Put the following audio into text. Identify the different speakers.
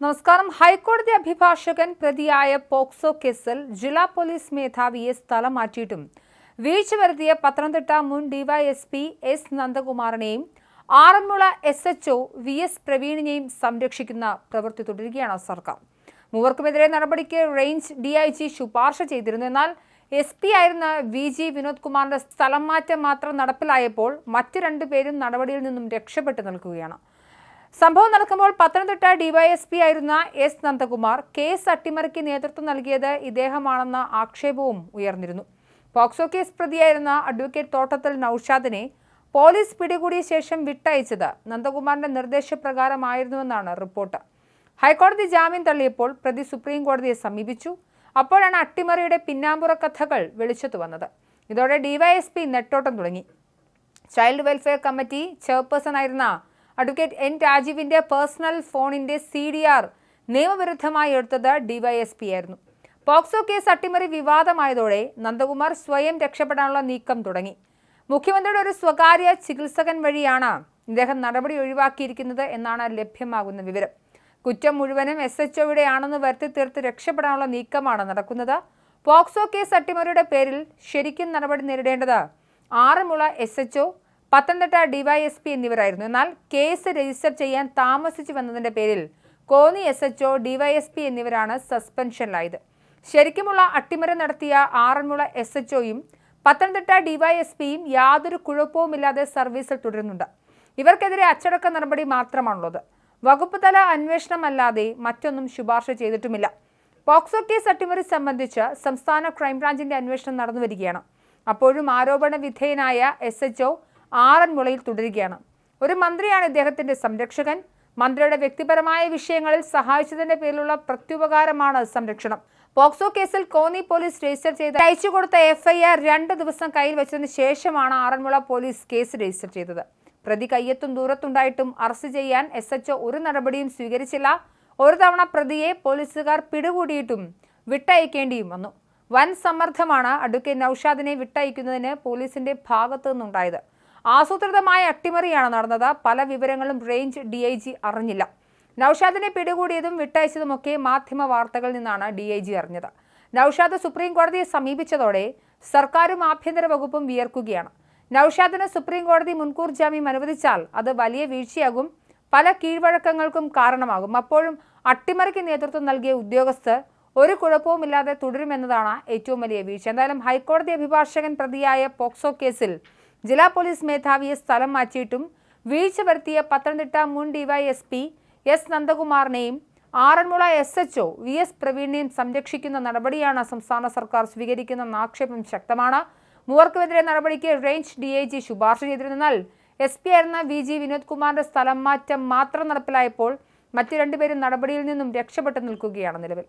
Speaker 1: നമസ്കാരം. ഹൈക്കോടതി അഭിഭാഷകൻ പ്രതിയായ പോക്സോ കേസിൽ ജില്ലാ പോലീസ് മേധാവിയെ സ്ഥലം മാറ്റിയിട്ടും വീഴ്ച വരുത്തിയ പത്തനംതിട്ട മുൻ DYSP S നന്ദകുമാറിനെയും Aranmula S H O V S പ്രവീണിനെയും സംരക്ഷിക്കുന്ന പ്രവൃത്തി തുടരുകയാണ് സർക്കാർ. മൂവർക്കുമെതിരെ നടപടിക്ക് റേഞ്ച് ഡി ഐ ജി ശുപാർശ ചെയ്തിരുന്നു. എന്നാൽ എസ് പി ആയിരുന്ന വി ജി വിനോദ് കുമാറിന്റെ സ്ഥലം മാറ്റം മാത്രം നടപ്പിലായപ്പോൾ മറ്റു രണ്ടുപേരും നടപടിയിൽ നിന്നും രക്ഷപ്പെട്ടു നിൽക്കുകയാണ്. സംഭവം നടക്കുമ്പോൾ പത്തനംതിട്ട ഡിവൈഎസ്പി ആയിരുന്ന എസ് നന്ദകുമാർ കേസ് അട്ടിമറിക്ക് നേതൃത്വം നൽകിയത് ഇദ്ദേഹമാണെന്ന ആക്ഷേപവും ഉയർന്നിരുന്നു. പോക്സോ കേസ് പ്രതിയായിരുന്ന അഡ്വക്കേറ്റ് തോട്ടത്തിൽ നൌഷാദിനെ പോലീസ് പിടികൂടിയ ശേഷം വിട്ടയച്ചത് നന്ദകുമാറിന്റെ നിർദ്ദേശപ്രകാരമായിരുന്നുവെന്നാണ് റിപ്പോർട്ട്. ഹൈക്കോടതി ജാമ്യം തള്ളിയപ്പോൾ പ്രതി സുപ്രീം കോടതിയെ സമീപിച്ചു. അപ്പോഴാണ് അട്ടിമറിയുടെ പിന്നാമ്പുറ കഥകൾ വെളിച്ചത്തു വന്നത്. ഇതോടെ ഡിവൈഎസ്പി നെട്ടോട്ടം തുടങ്ങി. ചൈൽഡ് വെൽഫെയർ കമ്മിറ്റി ചെയർപേഴ്സൺ ആയിരുന്ന അഡ്വക്കേറ്റ് എൻ രാജീവിന്റെ പേഴ്സണൽ ഫോണിന്റെ സി ഡി ആർ നിയമവിരുദ്ധമായി എടുത്തത് ഡിവൈഎസ്പി ആയിരുന്നു. പോക്സോ കേസ് അട്ടിമറി വിവാദമായതോടെ നന്ദകുമാർ സ്വയം രക്ഷപ്പെടാനുള്ള നീക്കം തുടങ്ങി. മുഖ്യമന്ത്രിയുടെ ഒരു സ്വകാര്യ ചികിത്സകൻ വഴിയാണ് ഇദ്ദേഹം നടപടി ഒഴിവാക്കിയിരിക്കുന്നത് എന്നാണ് ലഭ്യമാകുന്ന വിവരം. കുറ്റം മുഴുവനും എസ് എച്ച് ഒയുടെ ആണെന്ന് വരുത്തി തീർത്ത് രക്ഷപ്പെടാനുള്ള നീക്കമാണ് നടക്കുന്നത്. പോക്സോ കേസ് അട്ടിമറിയുടെ പേരിൽ ശരിക്കും നടപടി നേരിടേണ്ടത് Aranmula S H Pathanamthitta DySP എന്നിവരായിരുന്നു. എന്നാൽ കേസ് രജിസ്റ്റർ ചെയ്യാൻ താമസിച്ചു വന്നതിന്റെ പേരിൽ Konni S H O DySP എന്നിവരാണ് സസ്പെൻഷനിലായത്. ശരിക്കുമുള്ള അട്ടിമറി നടത്തിയ ആറന്മുള എസ് എച്ച് ഒയും പത്തനംതിട്ട ഡിവൈഎസ്പിയും യാതൊരു കുഴപ്പവുമില്ലാതെ സർവീസിൽ തുടരുന്നുണ്ട്. ഇവർക്കെതിരെ അച്ചടക്ക നടപടി മാത്രമാണുള്ളത്. വകുപ്പ് തല അന്വേഷണമല്ലാതെ മറ്റൊന്നും ശുപാർശ ചെയ്തിട്ടുമില്ല. പോക്സോ കേസ് അട്ടിമറി സംബന്ധിച്ച് സംസ്ഥാന ക്രൈംബ്രാഞ്ചിന്റെ അന്വേഷണം നടന്നു വരികയാണ് അപ്പോഴും ആരോപണ വിധേയനായ എസ് എച്ച് ആറന്മുളയിൽ തുടരുകയാണ്. ഒരു മന്ത്രിയാണ് ഇദ്ദേഹത്തിന്റെ സംരക്ഷകൻ. മന്ത്രിയുടെ വ്യക്തിപരമായ വിഷയങ്ങളിൽ സഹായിച്ചതിന്റെ പേരിലുള്ള പ്രത്യുപകാരമാണ് സംരക്ഷണം. പോക്സോ കേസിൽ കോന്നി പോലീസ് രജിസ്റ്റർ ചെയ്ത് അയച്ചു കൊടുത്ത എഫ്ഐആർ രണ്ട് ദിവസം കയ്യിൽ വെച്ചതിന് ശേഷമാണ് ആറന്മുള പോലീസ് കേസ് രജിസ്റ്റർ ചെയ്തത്. പ്രതി കയ്യെത്തും ദൂരത്തുണ്ടായിട്ടും അറസ്റ്റ് ചെയ്യാൻ എസ് എച്ച് ഒരു നടപടിയും സ്വീകരിച്ചില്ല. ഒരു തവണ പ്രതിയെ പോലീസുകാർ പിടികൂടിയിട്ടും വിട്ടയക്കേണ്ടിയും വന്നു. വൻ സമ്മർദ്ദമാണ് അഡ്വക്കേറ്റ് നൌഷാദിനെ വിട്ടയക്കുന്നതിന് പോലീസിന്റെ ഭാഗത്തു നിന്നുണ്ടായത് ആസൂത്രിതമായ അട്ടിമറിയാണ് നടന്നത്. പല വിവരങ്ങളും റേഞ്ച് ഡി ഐ ജി അറിഞ്ഞില്ല. നൌഷാദിനെ പിടികൂടിയതും വിട്ടയച്ചതുമൊക്കെ മാധ്യമ വാർത്തകളിൽ നിന്നാണ് ഡി ഐ ജി അറിഞ്ഞത്. നൌഷാദ് സുപ്രീം കോടതിയെ സമീപിച്ചതോടെ സർക്കാരും ആഭ്യന്തര വകുപ്പും വിയർക്കുകയാണ്. നൌഷാദിന് സുപ്രീം കോടതി മുൻകൂർ ജാമ്യം അനുവദിച്ചാൽ അത് വലിയ വീഴ്ചയാകും പല കീഴ്വഴക്കങ്ങൾക്കും കാരണമാകും. അപ്പോഴും അട്ടിമറിക്ക് നേതൃത്വം നൽകിയ ഉദ്യോഗസ്ഥർ ഒരു കുഴപ്പവുമില്ലാതെ തുടരുമെന്നതാണ് ഏറ്റവും വലിയ വീഴ്ച. എന്തായാലും ഹൈക്കോടതി അഭിഭാഷകൻ പ്രതിയായ പോക്സോ കേസിൽ ജില്ലാ പോലീസ് മേധാവിയെ സ്ഥലം മാറ്റിയിട്ടും വീഴ്ച വരുത്തിയ പത്തനംതിട്ട മുൻ DYSP S നന്ദകുമാറിനെയും Aranmula S H O V S പ്രവീണിനെയും സംരക്ഷിക്കുന്ന നടപടിയാണ് സംസ്ഥാന സർക്കാർ സ്വീകരിക്കുന്ന ആക്ഷേപം ശക്തമാണ്. മൂവർക്കുമെതിരെ നടപടിക്ക് റേഞ്ച് ഡി ഐ ജി ശുപാർശ ചെയ്തിരുന്നാൽ എസ് പി ആയിരുന്ന വി ജി വിനോദ് കുമാറിന്റെ സ്ഥലം മാറ്റം മാത്രം നടപ്പിലായപ്പോൾ മറ്റു രണ്ടുപേരും നടപടിയിൽ നിന്നും രക്ഷപ്പെട്ടു നിൽക്കുകയാണ് നിലവിൽ.